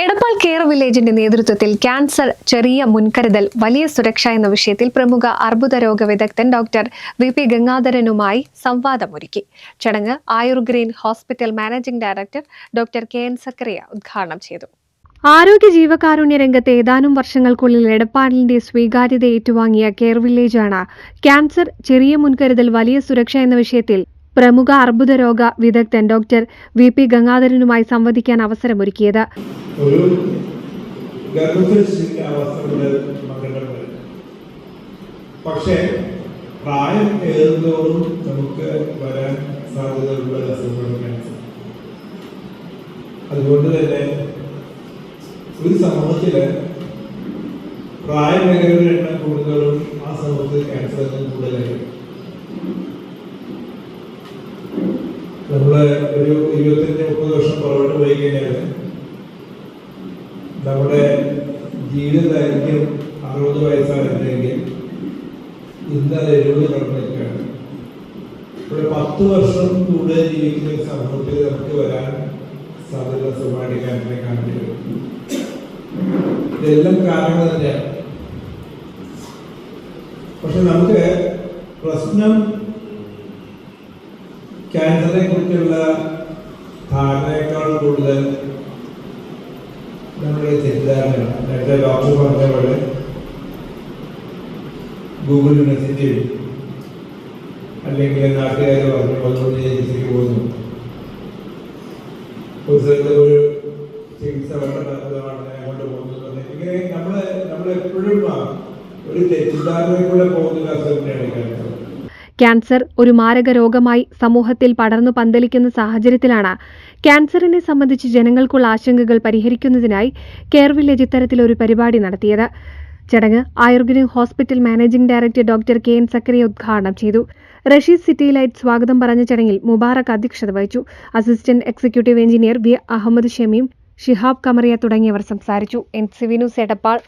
Edappal care വില്ലേജിന്റെ നേതൃത്വത്തിൽ cancer ചെറിയ മുൻകരുതൽ വലിയ സുരക്ഷ എന്ന വിഷയത്തിൽ പ്രമുഖ അർബുദ രോഗ വിദഗ്ധൻ ഡോക്ടർ വി പി ഗംഗാധരനുമായി സംവാദമൊരുക്കി. ചടങ്ങ് Ayur Green hospital managing director doctor K N Zakariya ഉദ്ഘാടനം ചെയ്തു. ആരോഗ്യ ജീവകാരുണ്യ രംഗത്ത് ഏതാനും വർഷങ്ങൾക്കുള്ളിൽ എടപ്പാളിന്റെ സ്വീകാര്യത ഏറ്റുവാങ്ങിയ കെയർ വില്ലേജാണ് ക്യാൻസർ ചെറിയ മുൻകരുതൽ വലിയ സുരക്ഷ എന്ന വിഷയത്തിൽ പ്രമുഖ അർബുദരോഗ വിദഗ്ധൻ ഡോക്ടർ വി പി ഗംഗാധരനുമായി സംവദിക്കാൻ അവസരമൊരുക്കിയത്. ഒരു പക്ഷേ പ്രായം ഏറുന്നതോറും നമുക്ക് വരാൻ സാധ്യതയുള്ള അസുഖങ്ങൾ അതുകൊണ്ട് തന്നെ ഒരു സമൂഹത്തിൽ പ്രായമേഖലയുടെ എണ്ണം കൂടുതലും ആ സമൂഹത്തിൽ ക്യാൻസറിന് കൂടുതലായിരിക്കും നമ്മൾ ഒരു ഇരുപത്തഞ്ച് മുപ്പത് വർഷം പുറകോട്ട് പോയി കഴിഞ്ഞാൽ നമ്മുടെ ജീവിത അറുപത് വയസ്സായിരുന്നെങ്കിൽ ഇന്ന് അത് എഴുപത് കടന്നിരിക്കുകയാണ് ഇവിടെ പത്ത് വർഷം കൂടുതൽ ജീവിക്കുന്ന സമൂഹത്തിൽ നമുക്ക് വരാൻ സാധ്യത സുഖമായിട്ട് ക്യാൻസറെ കാണിച്ചു ഇതെല്ലാം കാരണങ്ങൾ തന്നെയാണ്. പക്ഷെ നമുക്ക് പ്രശ്നം ക്യാൻസറെ കുറിച്ചുള്ള ധാരണയേക്കാൾ കൂടുതൽ നമ്മുടെ തെറ്റിദ്ധാരണയാണ്. നേരത്തെ ഡോക്ടർ പറഞ്ഞ പോലെ ഗൂഗിൾ യൂണിവേഴ്സിറ്റി അല്ലെങ്കിൽ നാട്ടുകാർ പറഞ്ഞു അതുകൊണ്ട് ചികിത്സയ്ക്ക് പോകുന്നു. ഒരു സ്ഥലത്ത് ഒരു ചികിത്സ വേണ്ടതാണ് അങ്ങോട്ട് പോകുന്നത്. ഇങ്ങനെ നമ്മൾ നമ്മളെപ്പോഴും ഒരു തെറ്റിദ്ധാരണയിലൂടെ പോകുന്ന ഒരു അസുഖം തന്നെയാണ് ക്യാൻസർ ഒരു മാരക രോഗമായി സമൂഹത്തിൽ പടർന്നു പന്തലിക്കുന്ന സാഹചര്യത്തിലാണ് ക്യാൻസറിനെ സംബന്ധിച്ച് ജനങ്ങൾക്കുള്ള ആശങ്കകൾ പരിഹരിക്കുന്നതിനായി കെയർ വില്ലേജ് ഇത്തരത്തിലൊരു പരിപാടി നടത്തിയത്. ചടങ്ങ് Ayurgreen hospital managing director doctor K N Zakariya ഉദ്ഘാടനം ചെയ്തു. റഷീദ് സിറ്റി ലൈറ്റ് സ്വാഗതം പറഞ്ഞ ചടങ്ങിൽ മുബാറക് അധ്യക്ഷത വഹിച്ചു. Assistant executive engineer V Ahammed Shameem Shihab Kamariya തുടങ്ങിയവർ സംസാരിച്ചു. എൻ സിവിനു സെടപ്പാൾ